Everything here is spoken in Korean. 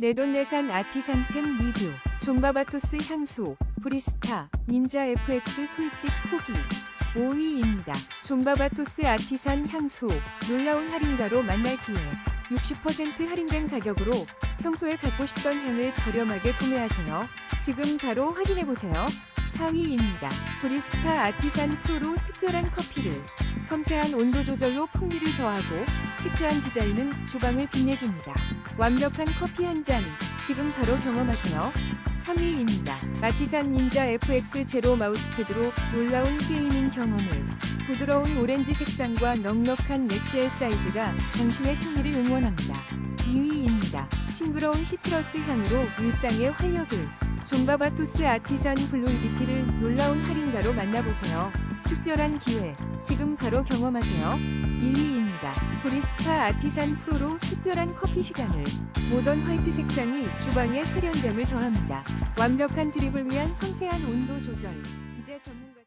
내돈내산 아티산템 리뷰 존바바토스 향수 브리스타 닌자 FX 솔직 후기 5위입니다. 존바바토스 아티산 향수 놀라운 할인가로 만날 기회 60% 할인된 가격으로 평소에 갖고 싶던 향을 저렴하게 구매하세요. 지금 바로 확인해보세요. 4위입니다. 브리스타 아티산 프로로 특별한 커피를 섬세한 온도 조절로 풍미를 더하고 시크한 디자인은 주방을 빛내줍니다. 완벽한 커피 한 잔 지금 바로 경험하세요. 3위입니다. 아티산 닌자 FX 제로 마우스패드로 놀라운 게이밍 경험을 부드러운 오렌지 색상과 넉넉한 엑셀 사이즈가 당신의 승리를 응원합니다. 2위입니다. 싱그러운 시트러스 향으로 일상의 활력을 존바바토스 아티산 블루이디티를 놀라운 할인가로 만나보세요. 특별한 기회, 지금 바로 경험하세요. 1위입니다. 브리스타 아티산 프로로 특별한 커피 시간을 모던 화이트 색상이 주방에 세련됨을 더합니다. 완벽한 드립을 위한 섬세한 온도 조절. 이제 전문가